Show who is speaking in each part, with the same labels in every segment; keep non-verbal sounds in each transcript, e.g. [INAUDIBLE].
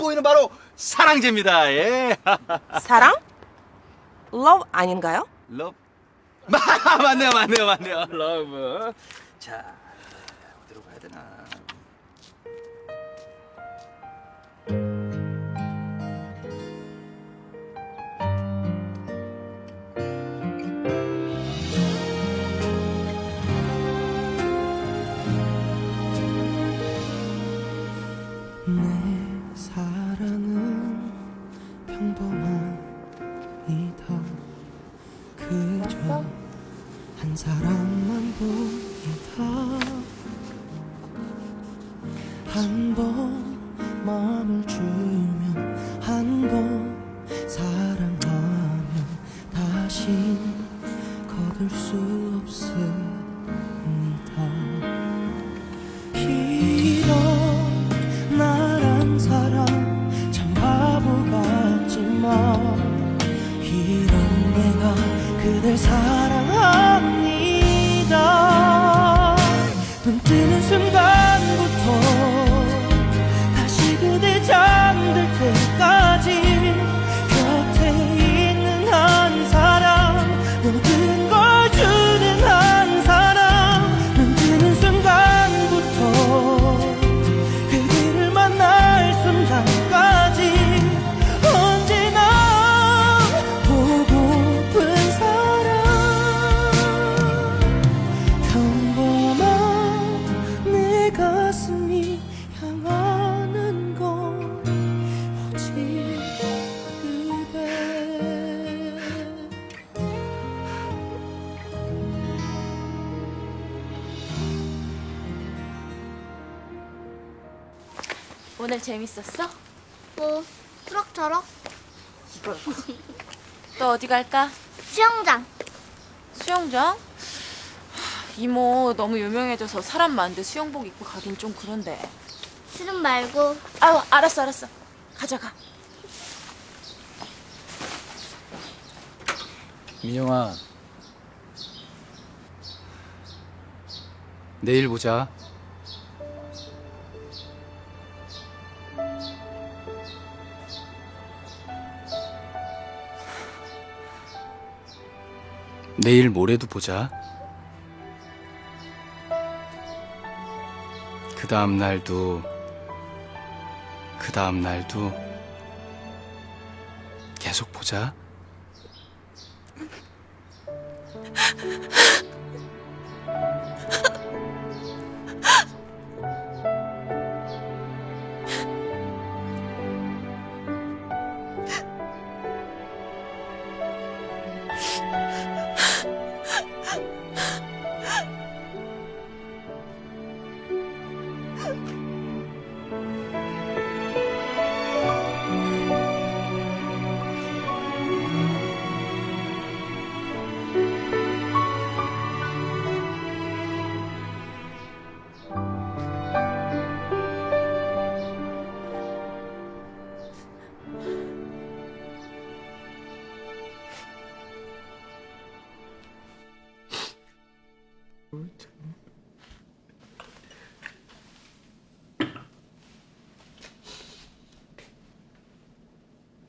Speaker 1: 보이는 바로 사랑제입니다. 예. [LAUGHS]
Speaker 2: 사랑? love 아닌가요?
Speaker 1: 러브. [LAUGHS] 맞네요, 맞네요, 맞네요. 러브. 자, 어디로 가야 되나?
Speaker 3: 내 사랑은 평범합니다. 그저 한 사람만 보이다. 한 번 마음을 주면 그댈 사랑합
Speaker 2: 오늘 재밌었어?
Speaker 4: 뭐 그럭저럭
Speaker 2: 이걸 [LAUGHS] 또 어디 갈까?
Speaker 4: 수영장
Speaker 2: 수영장? 하, 이모 너무 유명해져서 사람 많은데 수영복 입고 가긴 좀 그런데
Speaker 4: 싫음 말고
Speaker 2: 아유 알았어 알았어 가져가
Speaker 1: 민영아. 내일 보자. 내일 모레도 보자. 그 다음 날도, 그 다음 날도 계속 보자. [LAUGHS]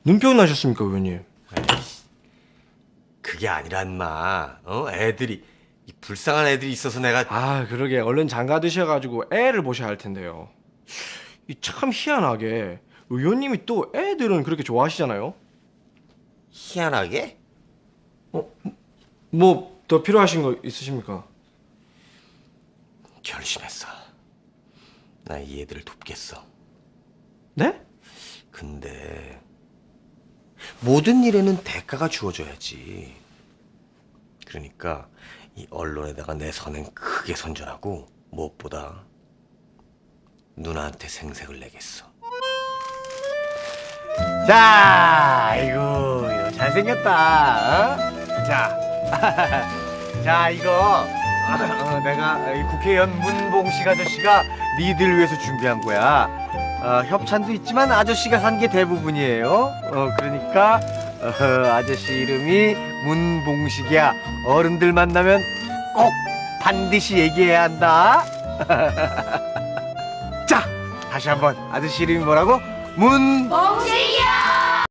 Speaker 5: 눈병 나셨습니까, 의원님?
Speaker 6: 그게 아니라 인마 어 애들이 이 불쌍한 애들이 있어서 내가
Speaker 5: 아, 그러게 얼른 장가 드셔가지고 애를 보셔야 할 텐데요. 이 참 희한하게 의원님이 또 애들은 그렇게 좋아하시잖아요.
Speaker 6: 희한하게
Speaker 5: 뭐 더 필요하신 거 있으십니까?
Speaker 6: 결심했어 나 이 애들을 돕겠어
Speaker 5: 네?
Speaker 6: 근데 모든 일에는 대가가 주어져야지 그러니까 이 언론에다가 내 선행 크게 선전하고 무엇보다 누나한테 생색을 내겠어 자, 아이고, 이거 잘생겼다. 어? 자, [LAUGHS] 자, 이거 어, 내가 이 국회의원 문봉식 아저씨가 니들 위해서 준비한 거야. 어, 협찬도 있지만 아저씨가 산 게 대부분이에요. 어, 그러니까 어, 아저씨 이름이 문봉식이야. 어른들 만나면 꼭 반드시 얘기해야 한다. [LAUGHS] 자, 다시 한번 아저씨 이름이 뭐라고? 문
Speaker 4: 멍쟁이